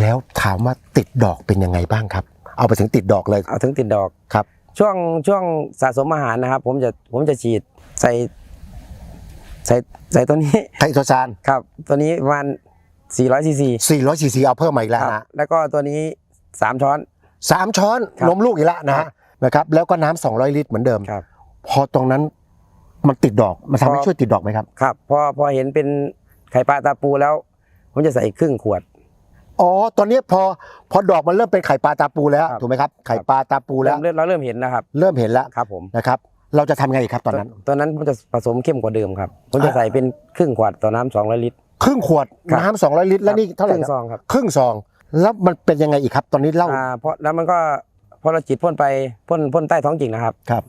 แล้วถามว่าติดดอกเป็นยังไงบ้างครับ เอาไปถึงติดดอกเลยเอาถึงติดดอกครับ ช่วงช่วงสะสมอาหารนะครับ ผมจะผมจะฉีดใส่ใส่ใส่ตัวนี้ไทโทซานครับ ตัวนี้ประมาณ400ซีซี400ซีซีเอาเพิ่มมาอีกแล้วครับนะแล้วก็ตัวนี้ 3 ช้อนสามช้อนครับนมลูกอีกแล้วนะครัฮะบนะครับ แล้วก็น้ำ200 ลิตรเหมือนเดิมครับพอตรงนั้นมันติดดอกมันทำให้พอช่วยติดดอกไหมครับครับพอพอเห็นเป็นไข่ปลาตาปูแล้ว ผมจะใส่ครึ่งขวด อ๋อ ตอนนี้พอพอดอกมันเริ่มเป็นไข่ปลาตาปูแล้วครับถูกไหมครับ ไข่ปลาตาปูแล้เริ่วมเริ่มเราเริ่มเห็นแล้วครับเริ่มเห็นแล้วครับผมนะครับ เราจะทำไงอีกครับตอนนั้น ตอนนั้นผมจะผสมเข้มกว่าเดิมครับผมจะใส่เป็นครึ่งขวดต่อน้ำ200ลิตร ครึ่งขวดครับ น้ำสองร้อยลิตรแล้วนี่เท่าไหร่ครึ่งครับซองครับครึ่งซอง แล้วมันเป็นยังไงอีกครับ ตอนนี้เล่า อ่าเพราะแล้วมันก็พอเราฉีดพ่นไปพ่นพ่นใต้ท้องกิ่งนะครับครับ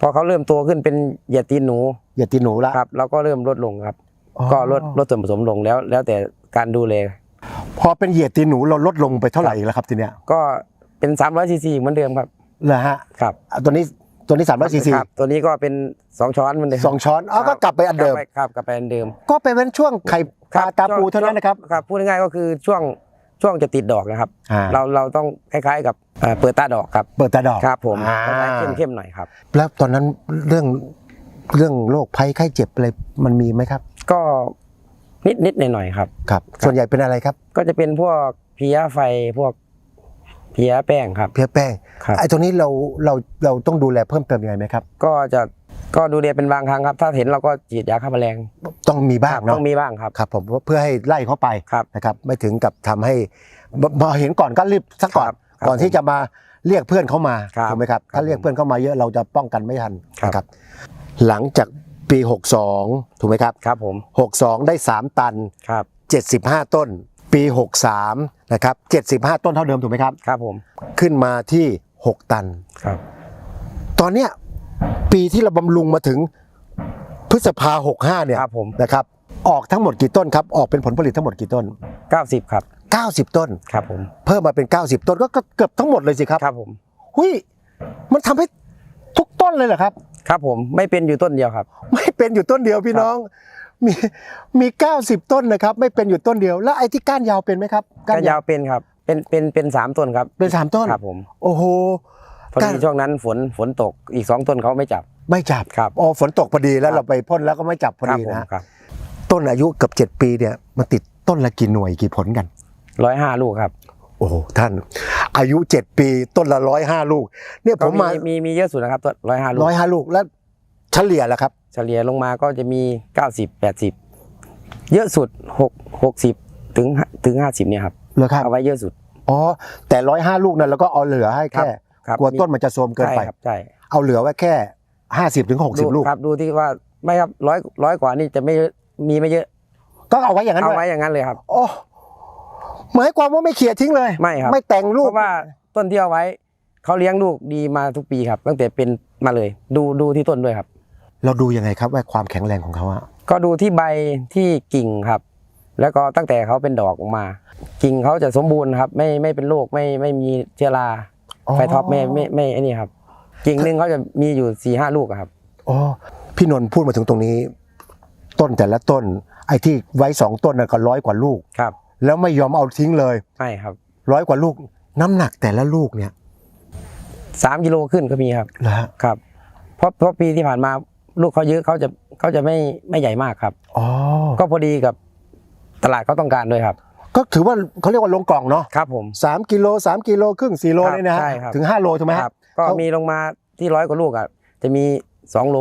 พอเขาเริ่มโตขึ้นเป็นเหยียดตีนหนูอย่าตีหนูละครับเราก็เริ่มลดลงครับ อ๋อก็ลดลดส่วนผสมลงแล้ว แล้วแต่การดูแล พอเป็นเหยียดตีหนูเราลดลงไปเท่าไหร่อีกแล้วครับทีเนี้ยก็เป็น300ซีซีเหมือนเดิมครับเหรอฮะครับอะตัวนี้ตัวนี้สามร้อยซีซีครับตัวนี้ก็เป็น2ช้อนเหมือนเดิมสองช้อนอ๋อก็กลับไปอันเดิมกลับไปครับกลับไปอันเดิม ก็ไปเว้นช่วงไข่ปลาตาปูเท่านั้นนะครับครับพูดง่ายๆก็คือช่วงช่วงจะติดดอกนะครับ อ่า เราเราต้องคล้ายๆกับเอ่อเปิดตาดอกครับเปิดตาดอก ครับผมอ่าคล้ายๆเข้มๆหน่อยครับ แล้วตอนนั้นเรื่องเรื่องโรคภัยไข้เจ็บอะไรมันมีไหมครับ ก็ นิดนิดๆหน่อยๆครับ ครับ ส่วนใหญ่เป็นอะไรครับ ก็จะเป็นพวกเพลียไฟพวกเพลียแป้งครับ เพี้ยแป้งครับไอ้ตัวนี้เราเราเราต้องดูแลเพิ่มเติมยังไงไหมครับ ก็จะก็ดูแลเป็นบางครั้งครับ ถ้าเห็นเราก็ฉีดยาฆ่าแมลงต้องมีบ้างครับเนาะต้องมีบ้างครับครับ ผมเพื่อให้ไล่เขาไปครับนะครับไม่ถึงกับทำให้พอเห็นก่อนก็รีบสักก่อนครับครับก่อนที่จะมาเรียกเพื่อนเข้ามาครับถูกไหมครับครับถ้าเรียกเพื่อนเข้ามาเยอะเราจะป้องกันไม่ทันครับนะครับหลังจาก ปี 62 ถูกไหมครับ ครับผม 62 ได้ 3 ตัน ครับ 75 ต้น ปี 63 นะครับ 75 ต้นเท่าเดิมถูกไหมครับ ครับผม ขึ้นมาที่ 6 ตัน ครับ ตอนเนี้ยปีที่เราบำรุงมาถึงพฤษภา 65 เนี่ยครับผม นะครับ ออกทั้งหมดกี่ต้นครับ ออกเป็นผลผลิตทั้งหมดกี่ต้น 90 ครับ 90 ต้น ครับผม เพิ่มมาเป็น 90 ต้นก็ก็เกือบทั้งหมดเลยสิครับ ครับผม หุยมันทำให้ทุกต้นเลยเหรอครับ ครับผมไม่เป็นอยู่ต้นเดียวครับ ไม่เป็นอยู่ต้นเดียวพี่ครับน้อง มีมี90ต้นนะครับ ไม่เป็นอยู่ต้นเดียว แล้วไอ้ที่ก้านยาวเป็นไหมครับก็ยาวเป็นครับ เป็นเป็นเป็นสามต้นครับ เป็นสามต้นครับผมโอ้โหพอก้าดีนช่วงนั้นฝนฝนตกอีกสองต้นเขาไม่จับไม่จับครับอ๋อฝนตกพอดีแล้วครับเราไปพ่นแล้วก็ไม่จับพอครับดีผมนะครับ ต้นอายุเกือบ7ปีเนี่ยมันติดต้นละกี่หน่วยกี่ผลกันร้อยห้าลูกครับ โอ้โหท่าน อายุ 7 ปีต้นละร้อยห้าลูก เนี่ยผก็มมามีมีเยอะสุดนะครับต้นร้อยห้าลูกร้อยห้าลูกแล้วเฉลี่ยแล้วครับ เฉลี่ยลงมาก็จะมีเก้าสิบแปดสิบเยอะสุดหกหกสิบถึงถึงห้าสิบเนี่ยครับเหรอครับ เอาไว้เยอะสุด อ๋อ แต่ร้อยห้าลูกนั้นเราก็เอาเหลือให้แค่ ครับกลัวต้นมันจะโทรมเกินไปใช่ครับใช่เอาเหลือไว้แค่ห้าสิบถึงหกสิบดูลูก ครับดูที่ว่าไม่ครับร้อยร้อยกว่านี่จะไม่มีไม่เยอะก็เอาไว้อย่างนั้นเอาเลยไว้อย่างนั้นเลยครับ โอ้ หมายความว่าไม่เขี่ยทิ้งเลยไม่ครับไม่แต่งลูเพกราะว่าต้นที่เอาไว้เขาเลี้ยงลูกดีมาทุกปีครับ ตั้งแต่เป็นมาเลย ดูดูที่ต้นด้วยครับ เราดูยังไงครับว่าความแข็งแรงของเขาอะก็ดูที่ใบที่กิ่งครับ แล้วก็ตั้งแต่เขาเป็นดอกออกมา กิ่งเขาจะสมบูรณ์ครับ ไม่ไม่เป็นโรคไม่ไม่มีเชื้อราไฟท็อปไม่ไม่ไม่ไอ้นี่ครับ กิ่งหนึ่งเขาจะมีอยู่สี่ห้าลูกอะครับอ๋อพี่นนท์พูดมาถึงตรงนี้ ต้นแต่ละต้น ไอ้ที่ไว้สองต้นน่ะก็ร้อยกว่าลูกครับ แล้วไม่ยอมเอาทิ้งเลยไม่ครับร้อยกว่าลูก น้ำหนักแต่ละลูกเนี่ยสามกิโลขึ้นก็มีครับนะฮะครับ เพราะเพราะปีที่ผ่านมาลูกเขาเยอะเขาจะเขาจะไม่ไม่ใหญ่มากครับ อ๋อก็พอดีกับตลาดเขาต้องการด้วยครับ ก็ถือว่าเขาเรียกว่าลงกล่องเนาะครับผม สามกิโลสามกิโลครึ่งสี่โลครับเลยนะฮะใช่ครับ ถึงห้าโลถูกไหมคฮะ รับ ก็เขามี มีลงมาที่ร้อยกว่าลูกอะจะมีสองโล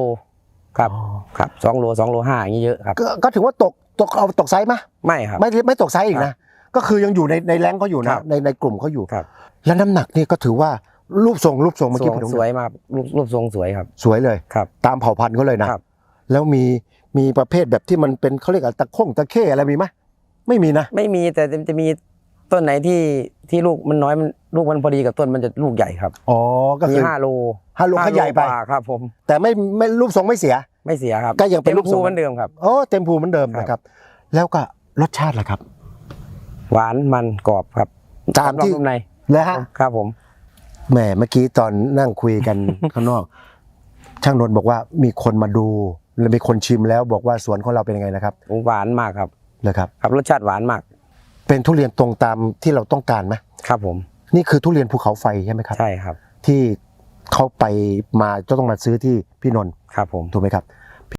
ครับ อ๋อครับสองโลสองโลห้าอย่างนี้เยอะครับ ก็ก็ถือว่าตก ตกเอาตกไซส์ไหมไม่ครับ ไม่ไม่ตกไซส์อีกนะก็คือยังอยู่ในในแรงเขาอยู่คนะรับในในกลุ่มเขาอยู่ครับแล้วน้ำหนักนี่ก็ถือว่ารูปทรงรูปทรงเมื่อสกี้วยผมสวยมากรูปรูปทรงสวยครับ สวยเลยครับ ตามเผ่าพันธุ์เขาเลยนะครับแล้วมีมีประเภทแบบที่มันเป็นเขาเรียกอะไรตะข้งตะเข้อะไรมีไหมไม่มีนะ ไม่มีแต่จะจะมีต้นไหนที่ที่ลูกมันน้อยมันลูกมันพอดีกับต้นมันจะลูกใหญ่ครับอ๋อก็มีคือห้าโลห้าโลเขาใหญ่ไปกว่าครับผม แต่ไม่ไม่รูปทรงไม่เสีย ไม่เสียครับก็ยังเป็นต็มลูกทรงภูเหมือนเดิมครับโอ้เต็มภูเหมือนเดิมครับนะครับ แล้วก็รสชาติล่ะครับ หวานมันกรอบครับตามที่กรอบนอกนุ่มในแล้วฮะครับผมแหมเมื่อกี้ตอนนั่งคุยกันข้างนอก ช่างนนท์บอกว่ามีคนมาดูและมีคนชิมแล้วบอกว่าสวนของเราเป็นยังไงนะครับหวานมากครับเลยครับครับรสชาติหวานมากเป็นเป็นทุเรียนตรงตามที่เราต้องการไหมครับผม นี่คือทุเรียนภูเขาไฟใช่ไหมครับใช่ครับ ที่ เขาไปมาจะต้องมาซื้อที่พี่นนท์ครับผมถูกไหมครับ